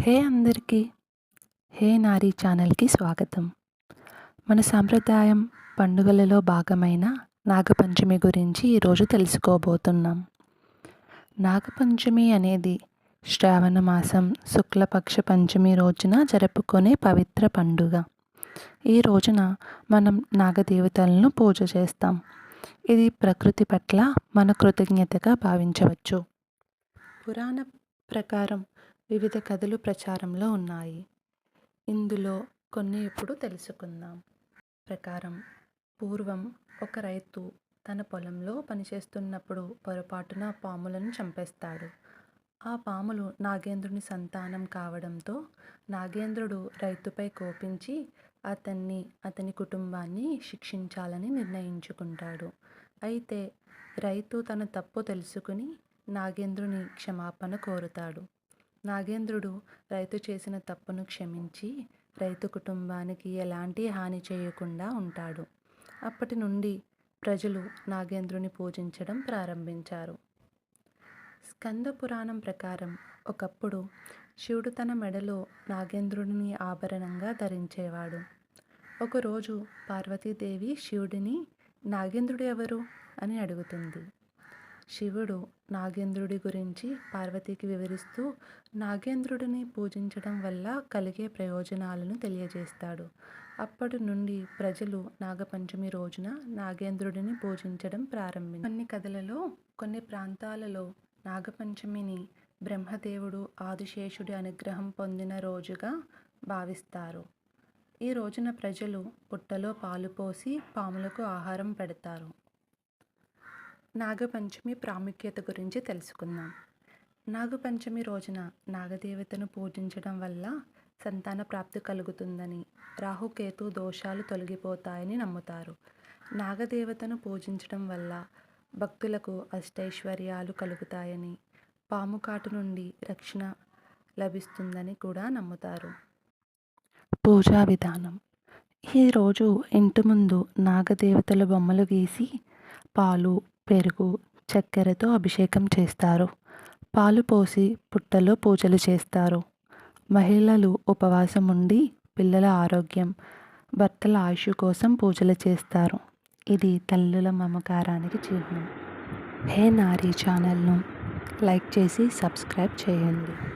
హే అందరికీ హే నారీ ఛానల్కి స్వాగతం. మన సాంప్రదాయం పండుగలలో భాగమైన నాగపంచమి గురించి ఈరోజు తెలుసుకోబోతున్నాం. నాగపంచమి అనేది శ్రావణ మాసం శుక్లపక్ష పంచమి రోజున జరుపుకునే పవిత్ర పండుగ. ఈ రోజున మనం నాగదేవతలను పూజ చేస్తాం. ఇది ప్రకృతి పట్ల మన కృతజ్ఞతగా భావించవచ్చు. పురాణ ప్రకారం వివిధ కథలు ప్రచారంలో ఉన్నాయి. ఇందులో కొన్ని ఇప్పుడు తెలుసుకుందాం. ప్రకారం పూర్వం ఒక రైతు తన పొలంలో పనిచేస్తున్నప్పుడు పొరపాటున పాములను చంపేస్తాడు. ఆ పాములు నాగేంద్రుని సంతానం కావడంతో నాగేంద్రుడు రైతుపై కోపించి అతన్ని అతని కుటుంబాన్ని శిక్షించాలని నిర్ణయించుకుంటాడు. అయితే రైతు తన తప్పు తెలుసుకుని నాగేంద్రుని క్షమాపణ కోరుతాడు. నాగేంద్రుడు రైతు చేసిన తప్పును క్షమించి రైతు కుటుంబానికి ఎలాంటి హాని చేయకుండా ఉంటాడు. అప్పటి నుండి ప్రజలు నాగేంద్రుని పూజించడం ప్రారంభించారు. స్కంద పురాణం ప్రకారం ఒకప్పుడు శివుడు తన మెడలో నాగేంద్రుడిని ఆభరణంగా ధరించేవాడు. ఒకరోజు పార్వతీదేవి శివుడిని నాగేంద్రుడు ఎవరు? అని అడుగుతుంది. శివుడు నాగేంద్రుడి గురించి పార్వతికి వివరిస్తూ నాగేంద్రుడిని పూజించడం వల్ల కలిగే ప్రయోజనాలను తెలియజేస్తాడు. అప్పటి నుండి ప్రజలు నాగపంచమి రోజున నాగేంద్రుడిని పూజించడం ప్రారంభించారు. కొన్ని కథలలో కొన్ని ప్రాంతాలలో నాగపంచమిని బ్రహ్మదేవుడు ఆదిశేషుడి అనుగ్రహం పొందిన రోజుగా భావిస్తారు. ఈ రోజున ప్రజలు పుట్టలో పాలు పోసి పాములకు ఆహారం పెడతారు. నాగపంచమి ప్రాముఖ్యత గురించి తెలుసుకుందాం. నాగపంచమి రోజున నాగదేవతను పూజించడం వల్ల సంతాన ప్రాప్తి కలుగుతుందని రాహుకేతు దోషాలు తొలగిపోతాయని నమ్ముతారు. నాగదేవతను పూజించడం వల్ల భక్తులకు అష్టైశ్వర్యాలు కలుగుతాయని పాము కాటు నుండి రక్షణ లభిస్తుందని కూడా నమ్ముతారు. పూజా విధానం. ఈరోజు ఇంటి ముందు నాగదేవతల బొమ్మలు గీసి పాలు పెరుగు చక్కెరతో అభిషేకం చేస్తారు. పాలు పోసి పుట్టలో పూజలు చేస్తారు. మహిళలు ఉపవాసం ఉండి పిల్లల ఆరోగ్యం భర్తల ఆయుష్ కోసం పూజలు చేస్తారు. ఇది తల్లుల మమకారానికి చిహ్నం. హే నారీ ఛానల్ను లైక్ చేసి సబ్స్క్రైబ్ చేయండి.